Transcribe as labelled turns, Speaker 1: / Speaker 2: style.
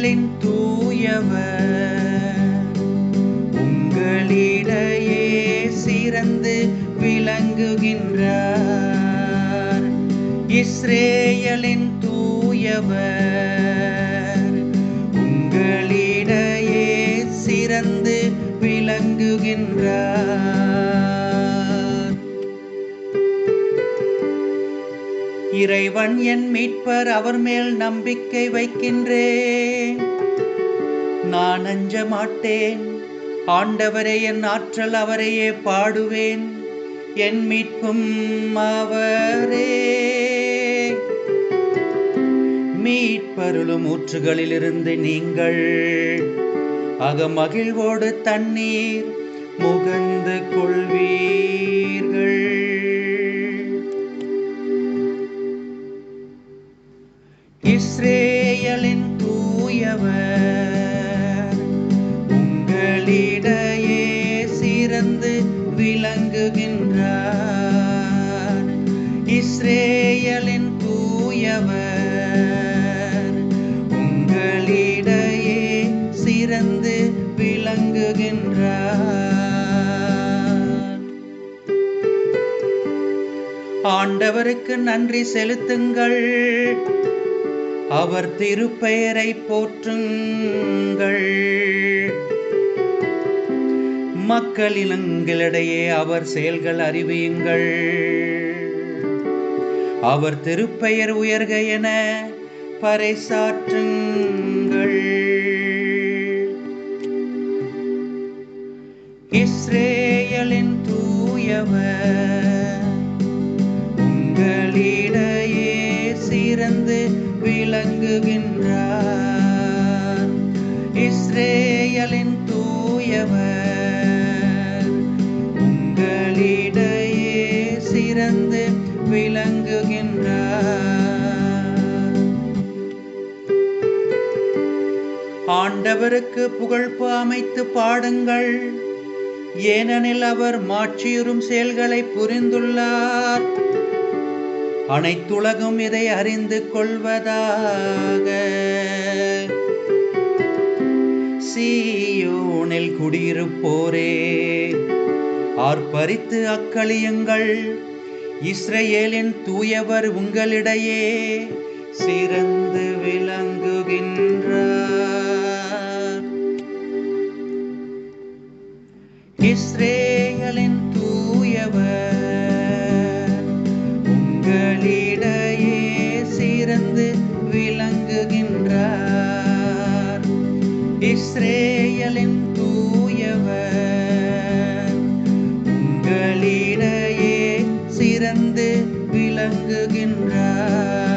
Speaker 1: உங்களின் தூயவர். உங்களிடையே சிறந்து விளங்குகின்றார். இஸ்ரேயலின் தூயவர். உங்களிடையே சிறந்து விளங்குகின்றார். இறைவன் என் மீட்பர் அவர் மேல் நம்பிக்கை வைக்கின்றேன். நான் அஞ்ச மாட்டேன் ஆண்டவரே என் ஆற்றல் அவரையே பாடுவேன். என் மீட்பும் அவரே. மீட்பருளும் ஊற்றுகளிலிருந்து நீங்கள் அகமகிழ்வோடு தண்ணீர் முகந்து கொள்வீர்கள். இஸ்ரேயலின் தூயவர் உங்களிடையே சிறந்து விளங்குகின்றார். இஸ்ரேயலின் தூயவர் உங்களிடையே சிறந்து விளங்குகின்றார். ஆண்டவருக்கு நன்றி செலுத்துங்கள். அவர் திருப்பெயரை போற்றுங்கள். மக்களினங்களிடையே அவர் செயல்கள் அறிவியுங்கள். அவர் திருப்பெயர் உயர்க என பறைசாற்றுங்கள். இஸ்ரேலின் தூயவர் விளங்குகின்றார். இஸ்ரேலின் தூயவர் உங்களிடையே சிறந்து விளங்குகின்றார். ஆண்டவருக்கு புகழ்ப்பு அமைத்து பாடுங்கள். ஏனெனில் அவர் மாற்றியுறும் செயல்களை புரிந்துள்ளார். அனைத்துலகும் இதை அறிந்து கொள்வதாக. சீயோனில் குடியிருப்போரே ஆர்ப்பரித்து அக்களியுங்கள். இஸ்ரேலின் தூயவர் உங்களிடையே சிறந்து விளங்குகின்றார். இஸ்ரேலின் தூயவர் இஸ்ரேலின் தூயவர் உங்களிடையே சிறந்து விளங்குகின்றார்.